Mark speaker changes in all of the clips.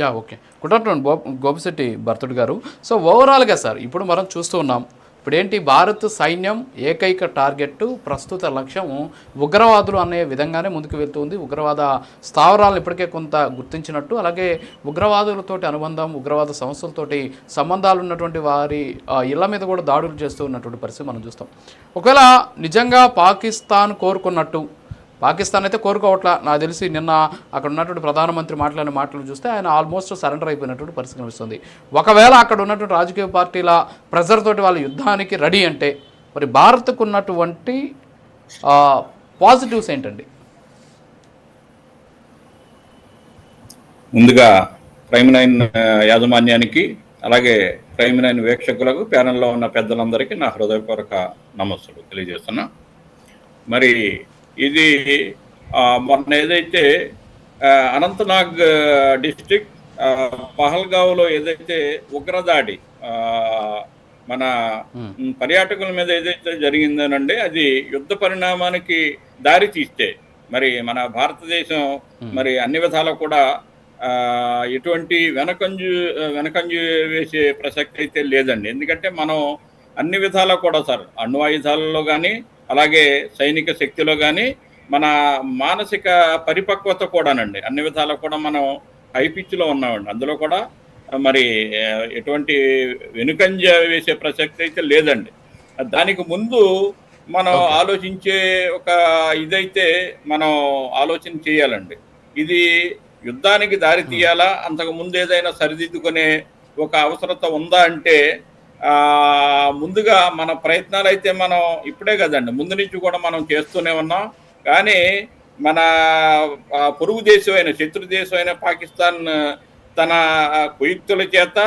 Speaker 1: Yeah okay. Good afternoon గో గోపిశెట్టి భర్తుడు గారు. సో ఓవరాల్గా సార్ ఇప్పుడు మనం చూస్తూ ఉన్నాం. ఇప్పుడు ఏంటి భారత్ సైన్యం ఏకైక టార్గెట్ ప్రస్తుత లక్ష్యం ఉగ్రవాదులు అనే విధంగానే ముందుకు వెళ్తుంది ఉగ్రవాద స్థావరాలను ఇప్పటికే కొంత గుర్తించినట్టు అలాగే ఉగ్రవాదులతోటి అనుబంధం ఉగ్రవాద సంస్థలతోటి సంబంధాలు ఉన్నటువంటి వారి ఇళ్ళ మీద కూడా దాడులు చేస్తూ ఉన్నటువంటి పరిస్థితి మనం చూస్తాం. ఒకవేళ నిజంగా పాకిస్తాన్ కోరుకున్నట్టు పాకిస్తాన్ అయితే కోరుకోవట్లా. నాకు తెలిసి నిన్న అక్కడ ఉన్నటువంటి ప్రధానమంత్రి మాట్లాడిన మాటలు చూస్తే ఆయన ఆల్మోస్ట్ సరెండర్ అయిపోయినటువంటి పరిస్థితి కనిపిస్తుంది. ఒకవేళ అక్కడ ఉన్నటువంటి రాజకీయ పార్టీల ప్రెజర్ తోటి వాళ్ళ యుద్ధానికి రెడీ అంటే మరి భారత్కు ఉన్నటువంటి పాజిటివ్స్ ఏంటండి?
Speaker 2: ముందుగా ప్రైమ్ నైన్ యాజమాన్యానికి అలాగే ప్రైమ్ నైన్ వీక్షకులకు ప్యానల్లో ఉన్న పెద్దలందరికీ నా హృదయపూర్వక నమస్సులు తెలియజేస్తున్నా. మరి ఇది మొన్న ఏదైతే అనంతనాగ్ డిస్టిక్ పహల్గావ్లో ఏదైతే ఉగ్రదాడి మన పర్యాటకుల మీద ఏదైతే జరిగిందనండి అది యుద్ధ పరిణామానికి దారి తీస్తే మరి మన భారతదేశం మరి అన్ని విధాలా కూడా ఆ, ఎటువంటి వెనకంజు వెనకంజు వేసే ప్రసక్తి అయితే లేదండి. ఎందుకంటే మనం అన్ని విధాలా కూడా సార్ అణు ఆయుధాలలో కానీ అలాగే సైనిక శక్తిలో కానీ మన మానసిక పరిపక్వత కూడానండి. అన్ని విధాలా కూడా మనం హై పిచ్లో ఉన్నామండి. అందులో కూడా మరి ఎటువంటి వెనుకంజ వేసే ప్రసక్తి అయితే లేదండి. దానికి ముందు మనం. ఆలోచించే ఒక ఇదైతే మనం ఆలోచన చేయాలండి. ఇది యుద్ధానికి దారి తీయాలా? అంతకు ముందు ఏదైనా సరిదిద్దుకునే ఒక అవసరత ఉందా అంటే ముందుగా మన ప్రయత్నాలు అయితే మనం ఇప్పుడే కదండి. ముందు నుంచి కూడా మనం చేస్తూనే ఉన్నాం. కానీ మన పొరుగు దేశమైన శత్రు దేశమైన పాకిస్తాన్ తన కుయుక్తుల చేత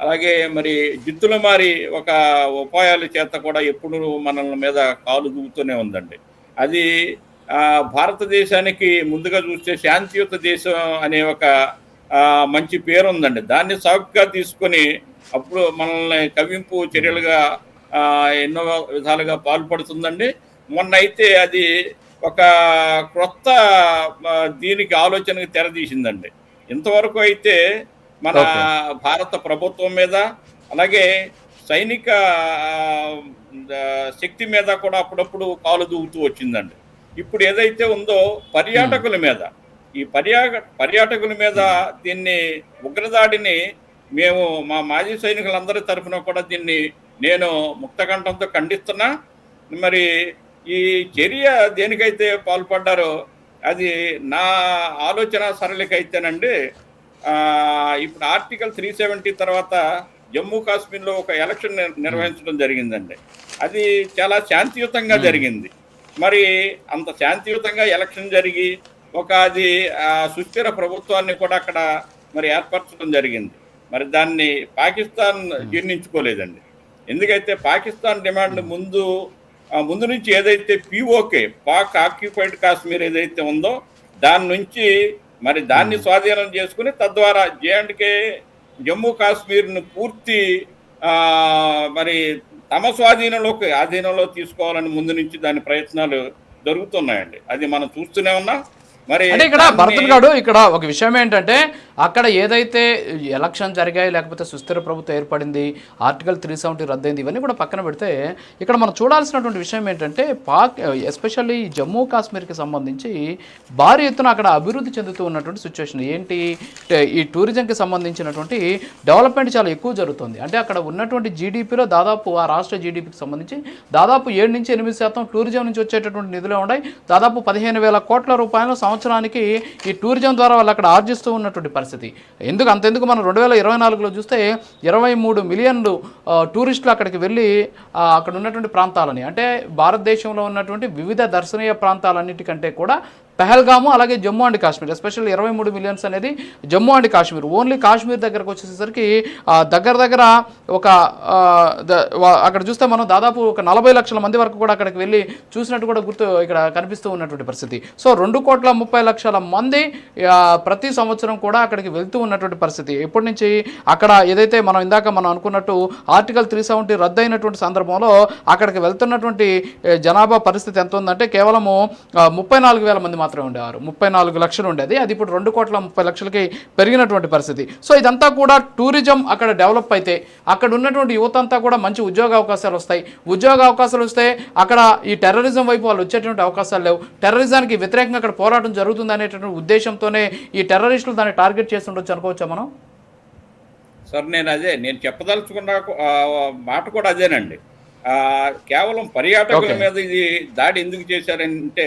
Speaker 2: అలాగే మరి జిత్తుల మారి ఒక ఉపాయాల చేత కూడా ఎప్పుడు మనల మీద కాలు దూగుతూనే ఉందండి. అది భారతదేశానికి ముందుగా చూస్తే శాంతియుత దేశం అనే ఒక మంచి పేరు ఉందండి దాన్ని సాగుగా తీసుకొని అప్పుడు మనల్ని కవింపు చర్యలుగా ఎన్నో విధాలుగా పాల్పడుతుందండి. మొన్న అయితే అది ఒక క్రొత్త దీనికి ఆలోచనకు తెరదీసిందండి ఇంతవరకు అయితే మన. భారత ప్రభుత్వం మీద అలాగే సైనిక శక్తి మీద కూడా అప్పుడప్పుడు కాలు దూగుతూ వచ్చిందండి. ఇప్పుడు ఏదైతే ఉందో పర్యాటకుల మీద ఈ పర్యాట పర్యాటకుల మీద దీన్ని ఉగ్రదాడిని మేము మా మాజీ సైనికులందరి తరఫున కూడా దీన్ని నేను ముక్తకంఠంతో ఖండిస్తున్నా. మరి ఈ చర్య దేనికైతే పాల్పడ్డారో అది నా ఆలోచన సరళికైతేనండి ఇప్పుడు ఆర్టికల్ త్రీ సెవెంటీ తర్వాత జమ్మూ కాశ్మీర్లో ఒక ఎలక్షన్ నిర్- నిర్వహించడం జరిగిందండి. అది చాలా శాంతియుతంగా జరిగింది. మరి అంత శాంతియుతంగా ఎలక్షన్ జరిగి ఒక అది సుస్థిర ప్రభుత్వాన్ని కూడా అక్కడ మరి ఏర్పరచడం జరిగింది. మరి దాన్ని పాకిస్తాన్ జీర్ణించుకోలేదండి. ఎందుకైతే పాకిస్తాన్ డిమాండ్ ముందు ముందు నుంచి ఏదైతే పిఓకే పాక్ ఆక్యుపైడ్ కాశ్మీర్ ఏదైతే ఉందో దాని నుంచి మరి దాన్ని స్వాధీనం చేసుకుని తద్వారా జేఎండ్కే జమ్మూ కాశ్మీర్ను పూర్తి మరి తమ స్వాధీనంలోకి ఆధీనంలో తీసుకోవాలని ముందు నుంచి దాని ప్రయత్నాలు జరుగుతున్నాయండి. అది మనం చూస్తూనే ఉన్నాం. మరి
Speaker 1: అంటే ఇక్కడ భరతుడు గారు ఇక్కడ ఒక విషయం ఏంటంటే అక్కడ ఏదైతే ఎలక్షన్ జరిగాయి లేకపోతే సుస్థిర ప్రభుత్వం ఏర్పడింది ఆర్టికల్ త్రీ సెవెంటీ రద్దయింది ఇవన్నీ కూడా పక్కన పెడితే ఇక్కడ మనం చూడాల్సినటువంటి విషయం ఏంటంటే పాక్ ఎస్పెషల్లీ జమ్మూ కాశ్మీర్కి సంబంధించి భారీ ఎత్తున అక్కడ అభివృద్ధి చెందుతూ ఉన్నటువంటి సిచ్యువేషన్ ఏంటి? ఈ టూరిజంకి సంబంధించినటువంటి డెవలప్మెంట్ చాలా ఎక్కువ జరుగుతుంది. అంటే అక్కడ ఉన్నటువంటి జీడిపిలో దాదాపు ఆ రాష్ట్ర జీడిపికి సంబంధించి దాదాపు ఏడు నుంచి ఎనిమిది శాతం టూరిజం నుంచి వచ్చేటటువంటి నిధులే ఉన్నాయి. దాదాపు పదిహేను వేల కోట్ల రూపాయలు సంవత్సరానికి ఈ టూరిజం ద్వారా వాళ్ళు అక్కడ ఆర్జిస్తూ ఉన్నటువంటి పరిస్థితి. ఎందుకు అంతెందుకు మనం రెండు వేల ఇరవై నాలుగులో చూస్తే ఇరవై మూడు మిలియన్లు టూరిస్టులు అక్కడికి వెళ్ళి అక్కడ ఉన్నటువంటి ప్రాంతాలని అంటే భారతదేశంలో ఉన్నటువంటి వివిధ దర్శనీయ ప్రాంతాలన్నిటికంటే కూడా పెహల్గాము అలాగే జమ్మూ అండ్ కాశ్మీర్ ఎస్పెషల్లీ ఇరవై మూడు మిలియన్స్ అనేది జమ్మూ అండ్ కాశ్మీర్. ఓన్లీ కాశ్మీర్ దగ్గరకు వచ్చేసరికి దగ్గర దగ్గర ఒక అక్కడ చూస్తే మనం దాదాపు ఒక నలభై లక్షల మంది వరకు కూడా అక్కడికి వెళ్ళి చూసినట్టు కూడా గుర్తు ఇక్కడ కనిపిస్తూ ఉన్నటువంటి పరిస్థితి. సో రెండు కోట్ల ముప్పై లక్షల మంది ప్రతి సంవత్సరం కూడా అక్కడికి వెళ్తూ ఉన్నటువంటి పరిస్థితి. ఎప్పటి నుంచి అక్కడ ఏదైతే మనం ఇందాక మనం అనుకున్నట్టు ఆర్టికల్ త్రీ సెవెంటీ రద్దయినటువంటి సందర్భంలో అక్కడికి వెళ్తున్నటువంటి జనాభా పరిస్థితి ఎంత ఉందంటే కేవలము ముప్పై నాలుగు వేల మంది మాత్రమే ఉండేవారు ముప్పై నాలుగు లక్షలు ఉండేది. అది ఇప్పుడు రెండు కోట్ల ముప్పై లక్షలకి పెరిగినటువంటి పరిస్థితి. సో ఇదంతా కూడా టూరిజం అక్కడ డెవలప్ అయితే అక్కడ ఉన్నటువంటి యువత అంతా కూడా మంచి ఉద్యోగ అవకాశాలు వస్తాయి. ఉద్యోగ అవకాశాలు వస్తే అక్కడ ఈ టెర్రరిజం వైపు వాళ్ళు వచ్చేటువంటి అవకాశాలు లేవు. టెర్రరిజానికి వ్యతిరేకంగా అక్కడ పోరాటం జరుగుతుంది అనేటటువంటి ఉద్దేశంతోనే ఈ టెర్రరిస్టులు దాన్ని టార్గెట్ చేస్తుండొచ్చు అనుకోవచ్చా మనం?
Speaker 2: సార్ నేను అదే నేను చెప్పదలుచుకున్న మాట కూడా అదేనండి. కేవలం పర్యాటకుల. మీద ఇది దాడి ఎందుకు చేశారంటే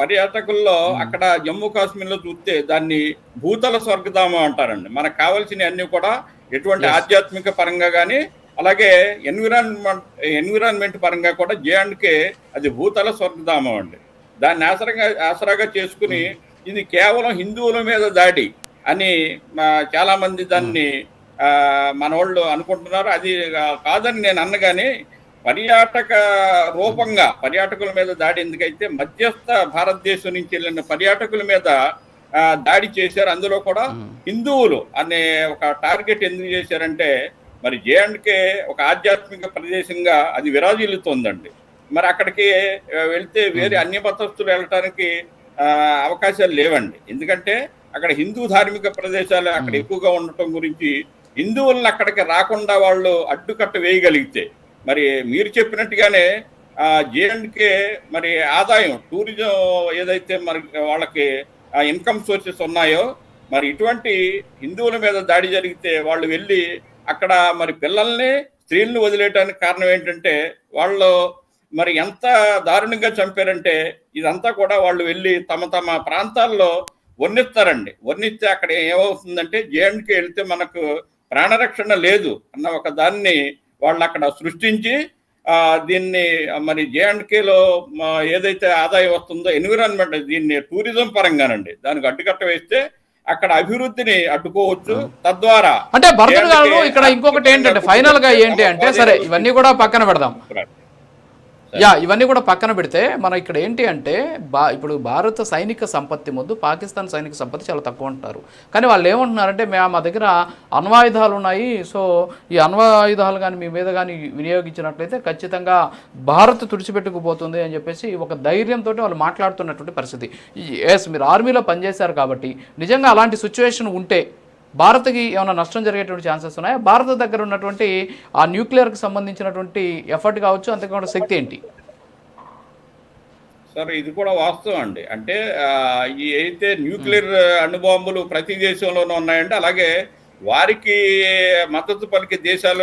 Speaker 2: పర్యాటకుల్లో అక్కడ జమ్మూ కాశ్మీర్లో చూస్తే దాన్ని భూతల స్వర్గధామం అంటారండి. మనకు కావాల్సిన అన్ని కూడా ఎటువంటి. ఆధ్యాత్మిక పరంగా కానీ అలాగే ఎన్విరాన్మెంట్ ఎన్విరాన్మెంట్ పరంగా కూడా జేఎండ్కే అది భూతల స్వర్గధామం అండి. దాన్ని ఆసరంగా ఆసరాగా చేసుకుని ఇది కేవలం హిందువుల మీద దాడి అని మా చాలా మంది దాన్ని ఆ, మన వాళ్ళు అనుకుంటున్నారు. అది కా- కాదని నేను అన్నగాని పర్యాటక రూపంగా పర్యాటకుల మీద దాడి ఎందుకైతే మధ్యస్థ భారతదేశం నుంచి వెళ్ళిన పర్యాటకుల మీద దాడి చేశారు అందులో కూడా హిందువులు అనే ఒక టార్గెట్ ఎందుకు చేశారంటే మరి జేఎండ్కే ఒక ఆధ్యాత్మిక ప్రదేశంగా అది విరాజిల్లుతోందండి. మరి అక్కడికి వెళ్తే వేరే అన్య మతస్థులు వెళ్ళటానికి అవకాశాలు లేవండి. ఎందుకంటే అక్కడ హిందూ ధార్మిక ప్రదేశాలు అక్కడ ఎక్కువగా ఉండటం గురించి హిందువులను అక్కడికి రాకుండా వాళ్ళు అడ్డుకట్ట వేయగలిగితే మరి మీరు చెప్పినట్టుగానే జేఎండ్కే మరి ఆదాయం టూరిజం ఏదైతే మరి వాళ్ళకి ఇన్కమ్ సోర్సెస్ ఉన్నాయో మరి ఇటువంటి హిందువుల మీద దాడి జరిగితే వాళ్ళు వెళ్ళి అక్కడ మరి పిల్లల్ని స్త్రీలను వదిలేయడానికి కారణం ఏంటంటే వాళ్ళు మరి ఎంత దారుణంగా చంపారంటే ఇదంతా కూడా వాళ్ళు వెళ్ళి తమ తమ ప్రాంతాల్లో వర్ణిస్తారండి వర్ణిస్తే అక్కడ ఏమవుతుందంటే జేఎండ్కి వెళ్తే మనకు ప్రాణరక్షణ లేదు అన్న ఒక దాన్ని వాళ్ళు అక్కడ సృష్టించి ఆ, దీన్ని మరి జేఎండ్కేలో ఏదైతే ఆదాయం వస్తుందో ఎన్విరాన్మెంట్ దీన్ని టూరిజం పరంగానండి. దానికి అడ్డుకట్ట వేస్తే అక్కడ అభివృద్ధిని అడ్డుకోవచ్చు. తద్వారా
Speaker 1: అంటే భరతుడు గారు ఇక్కడ ఇంకొకటి ఏంటంటే ఫైనల్గా ఏంటి అంటే సరే ఇవన్నీ కూడా పక్కన పెడదాం. యా ఇవన్నీ కూడా పక్కన పెడితే మనం ఇక్కడ ఏంటి అంటే బా ఇప్పుడు భారత సైనిక సంపత్తి ముందు పాకిస్తాన్ సైనిక సంపత్తి చాలా తక్కువ అంటున్నారు కానీ వాళ్ళు ఏమంటున్నారంటే మేము మా దగ్గర అణ్వాయుధాలు ఉన్నాయి. సో ఈ అణ్వాయుధాలు కానీ మీ మీద కానీ వినియోగించినట్లయితే ఖచ్చితంగా భారత్ తుడిచిపెట్టుకుపోతుంది అని చెప్పేసి ఒక ధైర్యంతో వాళ్ళు మాట్లాడుతున్నటువంటి పరిస్థితి. ఎస్ మీరు ఆర్మీలో పనిచేశారు కాబట్టి నిజంగా అలాంటి సిచ్యువేషన్ ఉంటే భారత్కి ఏమైనా నష్టం జరిగేటువంటి ఛాన్సెస్ ఉన్నాయా? భారత్ దగ్గర ఉన్నటువంటి ఆ న్యూక్లియర్కి సంబంధించినటువంటి ఎఫర్ట్ కావచ్చు అంతేకాకుండా శక్తి ఏంటి?
Speaker 2: సార్ ఇది కూడా వాస్తవం అండి. అంటే ఈ అయితే న్యూక్లియర్ అణుబాంబులు ప్రతి దేశంలోనూ ఉన్నాయండి. అలాగే వారికి మద్దతు పలికే దేశాల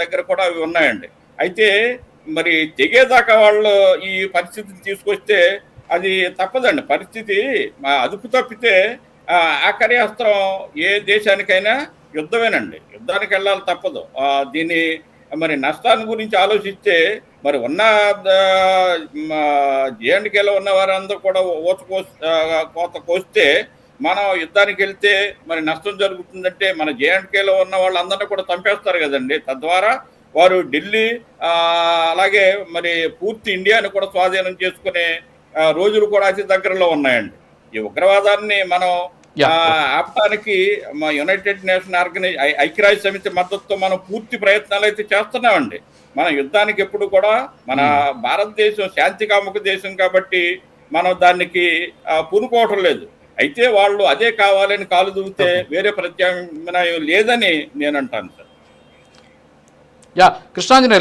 Speaker 2: దగ్గర కూడా అవి ఉన్నాయండి. అయితే మరి తెగేదాకా వాళ్ళు ఈ పరిస్థితిని తీసుకొస్తే అది తప్పదండి. పరిస్థితి అదుపు తప్పితే ఆఖరి అస్త్రం ఏ దేశానికైనా యుద్ధమేనండి. యుద్ధానికి వెళ్ళాలి తప్పదు. దీని మరి నష్టాన్ని గురించి ఆలోచిస్తే మరి ఉన్న జేఎండ్కేలో ఉన్న వారందరూ కూడా ఓత కోస్ కోత కోస్తే మనం యుద్ధానికి వెళ్తే మరి నష్టం జరుగుతుందంటే మన జేఎండ్కేలో ఉన్న వాళ్ళందరినీ కూడా చంపేస్తారు కదండి. తద్వారా వారు ఢిల్లీ అలాగే మరి పూర్తి ఇండియాని కూడా స్వాధీనం చేసుకునే రోజులు కూడా అతి దగ్గరలో ఉన్నాయండి. ఈ ఉగ్రవాదాన్ని మనం ఆపడానికి మా యునైటెడ్ నేషన్ ఆర్గనైజ్ ఐక్యరాజ్య సమితి మద్దతుతో మనం పూర్తి ప్రయత్నాలు అయితే చేస్తున్నామండి. మన యుద్ధానికి ఎప్పుడు కూడా మన భారతదేశం శాంతి కాముక దేశం కాబట్టి మనం దానికి పూనుకోవటం లేదు. అయితే వాళ్ళు అదే కావాలని కాలు దూగితే వేరే ప్రత్యామ్నాయం లేదని నేను అంటాను సార్.
Speaker 1: యా కృష్ణాంజనేయులు